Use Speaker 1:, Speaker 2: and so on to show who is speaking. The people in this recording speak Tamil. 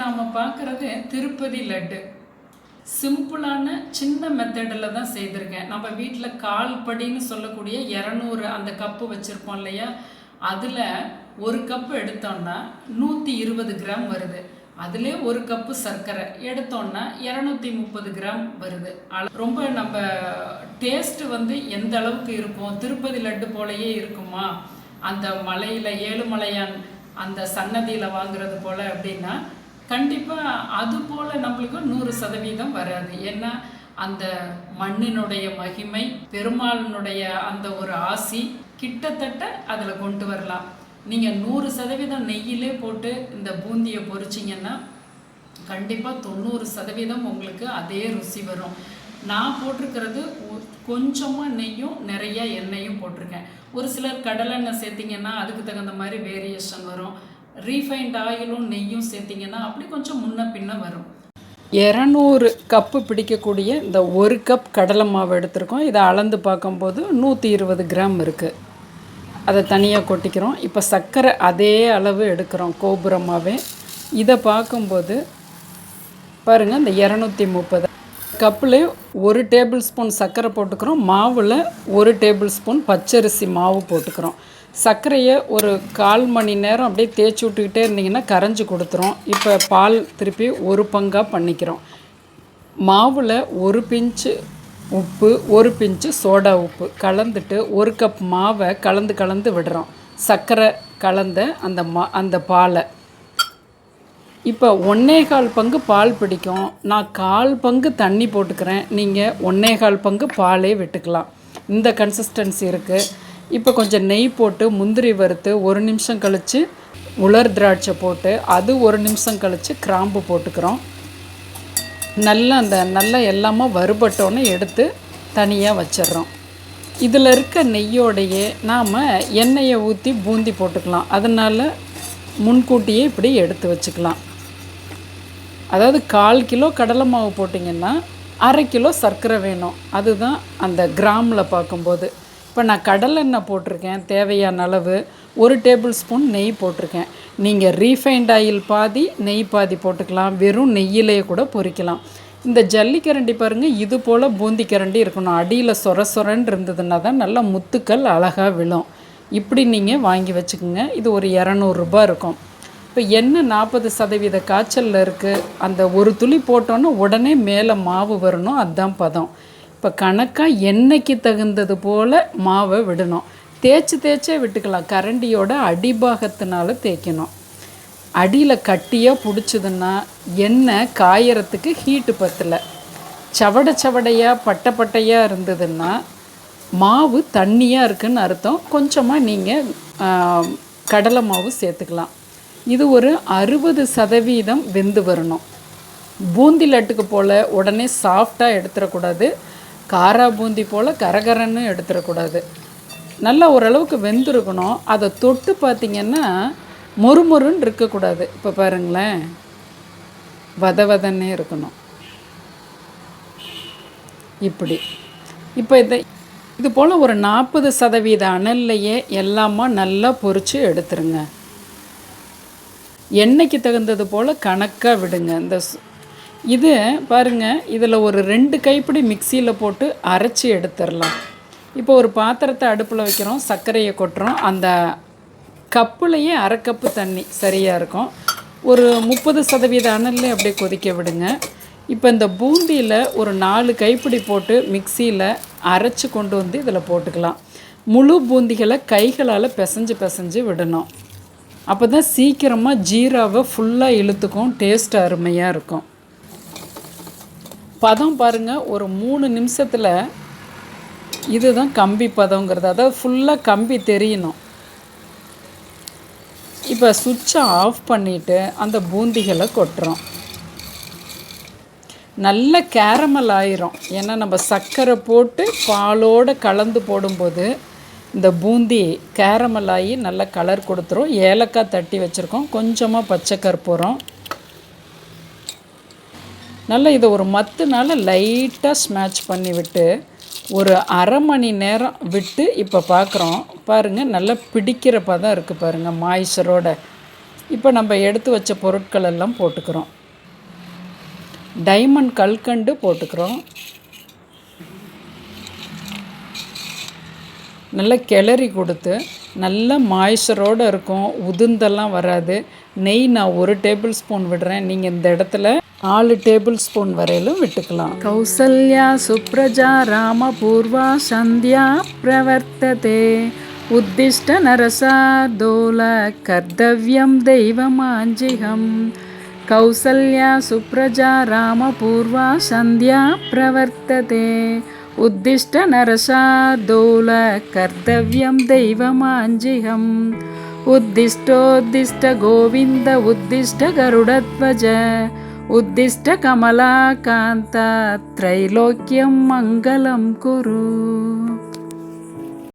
Speaker 1: நாம் பார்க்குறது திருப்பதி லட்டு. சிம்பிளான சின்ன மெத்தடில் தான் செய்திருக்கேன். நம்ம வீட்டில் கால் படின்னு சொல்லக்கூடிய இரநூறு அந்த கப்பு வச்சுருப்போம் இல்லையா? அதில் ஒரு கப்பு எடுத்தோம்னா நூற்றி இருபது கிராம் வருது. அதிலே ஒரு கப்பு சர்க்கரை எடுத்தோம்னா இரநூத்தி முப்பது கிராம் வருது. ரொம்ப நம்ம டேஸ்ட்டு வந்து எந்த அளவுக்கு இருக்கும்? திருப்பதி லட்டு போலயே இருக்குமா? அந்த மலையில் ஏழுமலையான் அந்த சன்னதியில் வாங்குறது போல் அப்படின்னா கண்டிப்பாக அது போல் நம்மளுக்கு நூறு சதவீதம் வராது. ஏன்னா அந்த மண்ணினுடைய மகிமை பெருமாளினுடைய அந்த ஒரு ஆசி கிட்டத்தட்ட அதில் கொண்டு வரலாம். நீங்கள் நூறு சதவீதம் நெய்யிலே போட்டு இந்த பூந்தியை பொரிச்சிங்கன்னா கண்டிப்பாக தொண்ணூறு சதவீதம் உங்களுக்கு அதே ருசி வரும். நான் போட்டிருக்கிறது கொஞ்சமாக நெய்யும் நிறைய எண்ணெயும் போட்டிருக்கேன். ஒரு சிலர் கடலெண்ணெய் சேர்த்திங்கன்னா அதுக்கு தகுந்த மாதிரி வேரியேஷன் வரும். ரீஃபைண்ட் ஆயிலும் நெய்யும் சேர்த்திங்கன்னா அப்படி கொஞ்சம் முன்ன பின்ன வரும். இரநூறு கப்பு பிடிக்கக்கூடிய இந்த ஒரு கப் கடலை மாவு எடுத்திருக்கோம். இதை அளந்து பார்க்கும்போது நூற்றி இருபது கிராம் இருக்குது அதை தனியாக கொட்டிக்கிறோம். இப்போ சர்க்கரை அதே அளவு எடுக்கிறோம் கோபுரமாகவே இதை பார்க்கும்போது பாருங்கள் இந்த இரநூத்தி முப்பது கப்பில் ஒரு டேபிள் ஸ்பூன் சர்க்கரை போட்டுக்கிறோம். மாவில் ஒரு டேபிள் ஸ்பூன் பச்சரிசி மாவு போட்டுக்கிறோம். சர்க்கரையை ஒரு கால் மணி நேரம் அப்படியே தேய்ச்சி விட்டுக்கிட்டே இருந்தீங்கன்னா கரைஞ்சி கொடுத்துரும். இப்போ பால் திருப்பி ஒரு பங்காக பண்ணிக்கிறோம். மாவில் ஒரு பிஞ்சு உப்பு ஒரு பிஞ்சு சோடா உப்பு கலந்துட்டு ஒரு கப் மாவை கலந்து கலந்து விடுறோம். சர்க்கரை கலந்த அந்த மா அந்த பாலை. இப்போ ஒன்னே கால் பங்கு பால் பிடிக்கும். நான் கால் பங்கு தண்ணி போட்டுக்கிறேன். நீங்கள் ஒன்னே கால் பங்கு பாலே விட்டுக்கலாம். இந்த கன்சிஸ்டன்சி இருக்குது இப்போ கொஞ்சம் நெய் போட்டு முந்திரி வறுத்து ஒரு நிமிஷம் கழித்து உலர் திராட்சை போட்டு அது ஒரு நிமிஷம் கழித்து கிராம்பு போட்டுக்கிறோம். நல்லா அந்த நல்லா எல்லாமே வறுபட்டோன்னே எடுத்து தனியாக வச்சிடுறோம். இதில் இருக்க நெய்யோடையே நாம் எண்ணெயை ஊற்றி பூந்தி போட்டுக்கலாம். அதனால் முன்கூட்டியே இப்படி எடுத்து வச்சுக்கலாம். அதாவது கால் கிலோ கடலை மாவு போட்டிங்கன்னா அரை கிலோ சர்க்கரை வேணும். அதுதான் அந்த கிராமில் பார்க்கும்போது. இப்போ நான் கடலெண்ணெய் போட்டிருக்கேன் தேவையான அளவு. ஒரு டேபிள் ஸ்பூன் நெய் போட்டிருக்கேன். நீங்கள் ரீஃபைண்ட் ஆயில் பாதி நெய் பாதி போட்டுக்கலாம். வெறும் நெய்யிலேயே கூட பொரிக்கலாம் இந்த ஜல்லிக்கரண்டி பாருங்கள் இது போல் பூந்தி கரண்டி இருக்கணும். அடியில் சொர சொரன்னு இருந்ததுன்னா தான் நல்லா முத்துக்கள் அழகாக விழும். இப்படி நீங்கள் வாங்கி வச்சுக்கோங்க. இது ஒரு இரநூறுபா இருக்கும். இப்போ எண்ணெய் நாற்பது சதவீத காய்ச்சலில் இருக்குது அந்த ஒரு துளி போட்டோன்னே உடனே மேலே மாவு வரணும். அதுதான் பதம். இப்போ கணக்காக எண்ணெய்க்கு தகுந்தது போல் மாவை விடணும். தேய்ச்சி தேய்ச்சே விட்டுக்கலாம். கரண்டியோட அடிபாகத்தினால தேய்க்கணும். அடியில் கட்டியாக பிடிச்சதுன்னா எண்ணெய் காயறத்துக்கு ஹீட்டு பத்தலை. சவட சவடையாக பட்டை பட்டையாக இருந்ததுன்னா மாவு தண்ணியாக இருக்குன்னு அர்த்தம். கொஞ்சமாக நீங்கள் கடலை மாவு சேர்த்துக்கலாம். இது ஒரு அறுபது சதவீதம் வெந்து வரணும். பூந்தி லட்டுக்கு போல் உடனே சாஃப்டாக எடுத்துடக்கூடாது. காரா பூந்தி போல் கரகரன்னு எடுத்துடக்கூடாது. நல்லா ஓரளவுக்கு வெந்திருக்கணும். அதை தொட்டு பார்த்திங்கன்னா மொறுமொறுன்னு இருக்கக்கூடாது. இப்போ பாருங்களேன். வத வதன்னே இருக்கணும். இப்படி. இப்போ இதை இது போல் ஒரு நாற்பது சதவீத அனல்லையே எல்லாமா நல்லா பொறிச்சு எடுத்துருங்க. எண்ணெய்க்கு தகுந்தது போல் கணக்காக விடுங்க. இந்த இது பாருங்கள் இதில் ஒரு ரெண்டு கைப்பிடி மிக்சியில் போட்டு அரைச்சி எடுத்துடலாம் இப்போ ஒரு பாத்திரத்தை அடுப்பில் வைக்கிறோம் சர்க்கரையை கொட்டுறோம். அந்த கப்புலையே அரை கப்பு தண்ணி சரியாக இருக்கும். ஒரு முப்பது சதவீத அனல்லே அப்படியே கொதிக்க விடுங்க. இப்போ இந்த பூந்தியில் ஒரு நாலு கைப்பிடி போட்டு மிக்சியில் அரைச்சி கொண்டு வந்து இதில் போட்டுக்கலாம். முழு பூந்திகளை கைகளால் பிசைஞ்சு பிசைஞ்சு விடணும். அப்போ தான் சீக்கிரமாக ஜீராவை ஃபுல்லாக இழுத்துக்கும் டேஸ்ட் அருமையாக இருக்கும். பதம் பாருங்கள் ஒரு மூணு நிமிஷத்தில் இதுதான் கம்பி பதங்கிறது அதாவது ஃபுல்லாக கம்பி தெரியணும். இப்போ சுவிட்சை ஆஃப் பண்ணிவிட்டு அந்த பூந்திகளை கொட்டுறோம். நல்ல கேரமல் ஆயிரும். ஏன்னா நம்ம சர்க்கரை போட்டு பாலோடு கலந்து போடும்போது இந்த பூந்தி கேரமல் ஆகி நல்ல கலர் கொடுத்துரும். ஏலக்காய் தட்டி வச்சுருக்கோம். கொஞ்சமாக பச்சை கற்பூரம். நல்லா இதை ஒரு மத்துனால லைட்டாக ஸ்மேட்ச் பண்ணி விட்டு ஒரு அரை மணி நேரம் விட்டு இப்போ பார்க்குறோம் பாருங்கள் நல்லா பிடிக்கிறப்ப தான் இருக்குது பாருங்கள் மாய்ச்சரோட இப்போ நம்ம எடுத்து வச்ச பொருட்கள் எல்லாம் போட்டுக்கிறோம். டைமண்ட் கல்கண்டு போட்டுக்கிறோம். நல்லா கிளறி கொடுத்து நல்ல மாய்ச்சரோடு இருக்கும். உதிர்ந்தெல்லாம் வராது. நெய் நான் ஒரு டேபிள் ஸ்பூன் விடுறேன். நீங்கள் இந்த இடத்துல நாலு டேபிள் ஸ்பூன் வரையிலும் விட்டுக்கலாம். கௌசல்யா சுப்ரஜா ராம பூர்வா சந்தியா பிரவர்த்ததே. உத்திஷ்ட நரசார்தோல கர்த்தவ்யம் தெய்வமாஞ்சிகம். கௌசல்யா சுப்ரஜா ராம பூர்வா சந்தியா பிரவர்த்ததே. उद्दिष्ट नरशादूलकर्तव्यं दैवमाञ्जियम् उद्दिष्टोद्दिष्ट गोविन्द उद्दिष्ट गरुडध्वज उद्दिष्ट कमला त्रैलोक्यं मङ्गलं कुरु